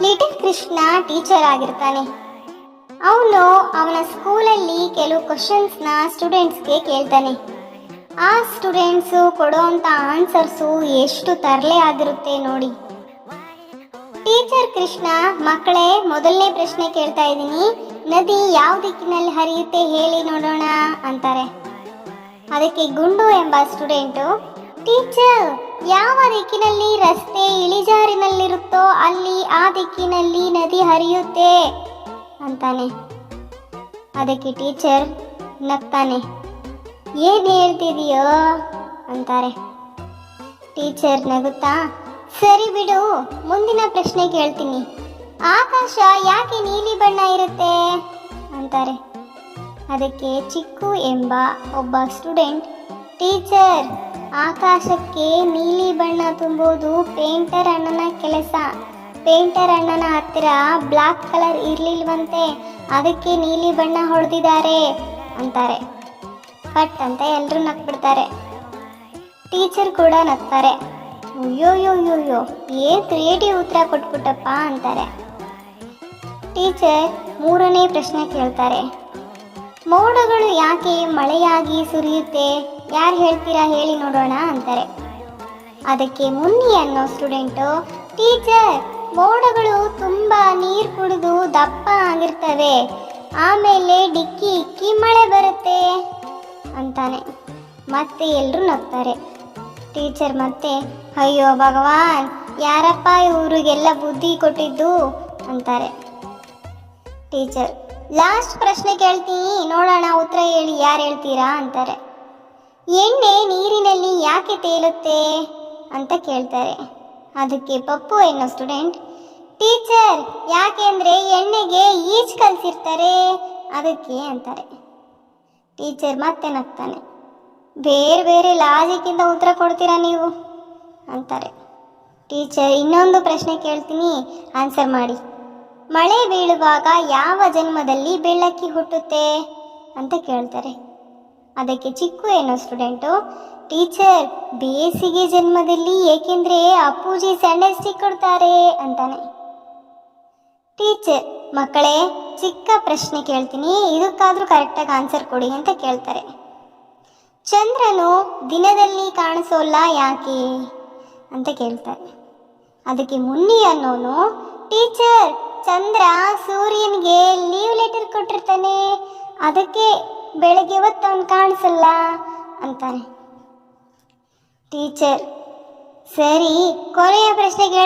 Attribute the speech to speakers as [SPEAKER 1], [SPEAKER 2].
[SPEAKER 1] Little Krishna teacher ಆಗಿರ್ತಾನೆ. ಅವನು ಅವನ ಸ್ಕೂಲಲ್ಲಿ ಕೆಲವು ಕ್ವಶನ್ಸ್ನ ಸ್ಟೂಡೆಂಟ್ಸ್ಗೆ ಕೇಳ್ತಾನೆ. ಆ ಸ್ಟೂಡೆಂಟ್ಸು ಕೊಡೋವಂಥ ಆನ್ಸರ್ಸು ಎಷ್ಟು ತರಲೆ ಆಗಿರುತ್ತೆ ನೋಡಿ. ಟೀಚರ್ ಕೃಷ್ಣ ಮಕ್ಕಳೇ, ಮೊದಲನೇ ಪ್ರಶ್ನೆ ಕೇಳ್ತಾ ಇದ್ದೀನಿ. ನದಿ ಯಾವ ದಿಕ್ಕಿನಲ್ಲಿ ಹರಿಯುತ್ತೆ ಹೇಳಿ ನೋಡೋಣ ಅಂತಾರೆ. ಅದಕ್ಕೆ ಗುಂಡು ಎಂಬ ಸ್ಟೂಡೆಂಟು ಟೀಚರ್ ಯಾವ ದಿಕ್ಕಿನಲ್ಲಿ ರಸ್ತೆ ಇಳಿಜಾರಿನಲ್ಲಿರುತ್ತೋ ಅಲ್ಲಿ ಆ ದಿಕ್ಕಿನಲ್ಲಿ ನದಿ ಹರಿಯುತ್ತೆ ಅಂತಾನೆ. ಅದಕ್ಕೆ ಟೀಚರ್ ನಗ್ತಾನೆ. ಏನ್ ಹೇಳ್ತಿದೀಯೋ ಅಂತಾರೆ. ಟೀಚರ್ ನಗುತ್ತಾ, ಸರಿ ಬಿಡು, ಮುಂದಿನ ಪ್ರಶ್ನೆ ಕೇಳ್ತೀನಿ. ಆಕಾಶ ಯಾಕೆ ನೀಲಿ ಬಣ್ಣ ಇರುತ್ತೆ ಅಂತಾರೆ. ಅದಕ್ಕೆ ಚಿಕ್ಕು ಎಂಬ ಒಬ್ಬ ಸ್ಟೂಡೆಂಟ್, ಟೀಚರ್ ಆಕಾಶಕ್ಕೆ ನೀಲಿ ಬಣ್ಣ ತುಂಬುವುದು ಪೇಂಟರ್ ಅಣ್ಣನ ಕೆಲಸ. ಪೇಂಟರ್ ಅಣ್ಣನ ಹತ್ತಿರ ಬ್ಲಾಕ್ ಕಲರ್ ಇರಲಿಲ್ವಂತೆ, ಅದಕ್ಕೆ ನೀಲಿ ಬಣ್ಣ ಹೊಡೆದಿದ್ದಾರೆ ಅಂತಾರೆ. ಕಟ್ ಅಂತ ಎಲ್ಲರೂ ನಕ್ಬಿಡ್ತಾರೆ. ಟೀಚರ್ ಕೂಡ ನಗ್ತಾರೆ. ಅಯ್ಯೋ ಯೋ ಯೋ ಯೋ ಏನ್ ಕ್ರಿಯೇಟಿವ್ ಉತ್ತರ ಕೊಟ್ಬಿಟ್ಟಪ್ಪ ಅಂತಾರೆ. ಟೀಚರ್ ಮೂರನೇ ಪ್ರಶ್ನೆ ಕೇಳ್ತಾರೆ. ಮೋಡಗಳು ಯಾಕೆ ಮಳೆಯಾಗಿ ಸುರಿಯುತ್ತೆ? ಯಾರು ಹೇಳ್ತೀರಾ ಹೇಳಿ ನೋಡೋಣ ಅಂತಾರೆ. ಅದಕ್ಕೆ ಮುನ್ನಿ ಅನ್ನೋ ಸ್ಟೂಡೆಂಟು, ಟೀಚರ್, ಮೋಡಗಳು ತುಂಬ ನೀರು ಕುಡಿದು ದಪ್ಪ ಆಗಿರ್ತವೆ. ಆಮೇಲೆ ಡಿಕ್ಕಿ ಇಕ್ಕಿ ಮಳೆ ಬರುತ್ತೆ. ಅಂತಾನೆ. ಮತ್ತೆ ಎಲ್ಲರೂ ನಗ್ತಾರೆ. ಟೀಚರ್ ಮತ್ತೆ, ಅಯ್ಯೋ ಭಗವಾನ್, ಯಾರಪ್ಪ ಇವರಿಗೆಲ್ಲ ಬುದ್ಧಿ ಕೊಟ್ಟಿದ್ದು? ಅಂತಾರೆ. ಟೀಚರ್ ಲಾಸ್ಟ್ ಪ್ರಶ್ನೆ ಕೇಳ್ತೀನಿ. ನೋಡೋಣ, ಉತ್ತರ ಹೇಳಿ. ಯಾರು ಹೇಳ್ತೀರಾ ಅಂತಾರೆ. ಎಣ್ಣೆ ನೀರಿನಲ್ಲಿ ಯಾಕೆ ತೇಲುತ್ತೆ ಅಂತ ಕೇಳ್ತಾರೆ. ಅದಕ್ಕೆ ಪಪ್ಪು ಎನ್ನೋ ಸ್ಟೂಡೆಂಟ್ ಟೀಚರ್ ಯಾಕೆಂದ್ರೆ ಎಣ್ಣೆಗೆ ಈಜ್ ಕಲಿಸಿರ್ತಾರೆ? ಅದಕ್ಕೆ ಅಂತಾರೆ. ಟೀಚರ್ ಮತ್ತೆ ನಗ್ತಾನೆ. ಬೇರೆ ಬೇರೆ ಲಾಜಿಕ್ಕಿಂದ ಉತ್ತರ ಕೊಡ್ತೀರಾ ನೀವು? ಅಂತಾರೆ. ಟೀಚರ್ ಇನ್ನೊಂದು ಪ್ರಶ್ನೆ ಕೇಳ್ತೀನಿ. ಆನ್ಸರ್ ಮಾಡಿ. ಮಳೆ ಬೀಳುವಾಗ ಯಾವ ಜನ್ಮದಲ್ಲಿ ಬೆಳ್ಳಕ್ಕಿ ಹುಟ್ಟುತ್ತೆ ಅಂತ ಕೇಳ್ತಾರೆ. ಅದಕ್ಕೆ ಚಿಕ್ಕು ಏನೋ ಸ್ಟೂಡೆಂಟು, ಟೀಚರ್ ಬೇಸಿಗೆ ಜನ್ಮದಲ್ಲಿ ಏಕೆಂದ್ರೆ ಅಪ್ಪೂಜಿ ಸ್ಯಾಂಡಲ್ ಕೊಡ್ತಾರೆ ಅಂತಾನೆ. ಟೀಚರ್, ಮಕ್ಕಳೇ, ಚಿಕ್ಕ ಪ್ರಶ್ನೆ ಕೇಳ್ತೀನಿ, ಇದಕ್ಕಾದರೂ ಕರೆಕ್ಟಾಗಿ ಆನ್ಸರ್ ಕೊಡಿ ಅಂತ ಕೇಳ್ತಾರೆ. ಚಂದ್ರನು ದಿನದಲ್ಲಿ ಕಾಣಿಸೋಲ್ಲ ಯಾಕೆ ಅಂತ ಕೇಳ್ತಾರೆ. ಅದಕ್ಕೆ ಮುನ್ನಿ ಅನ್ನೋನು, ಟೀಚರ್ ಚಂದ್ರ ಸೂರ್ಯನಿಗೆ ಲೀವ್ ಲೆಟರ್ ಕೊಟ್ಟಿರ್ತಾನೆ. ಅದಕ್ಕೆ ಬೆಳಗ್ಗೆ ಹೊತ್ತು ಅವನು ಕಾಣಿಸಲ್ಲ ಅಂತಾನೆ. ಟೀಚರ್ ಸರಿ, ಕೊನೆಯ ಪ್ರಶ್ನೆಗೆ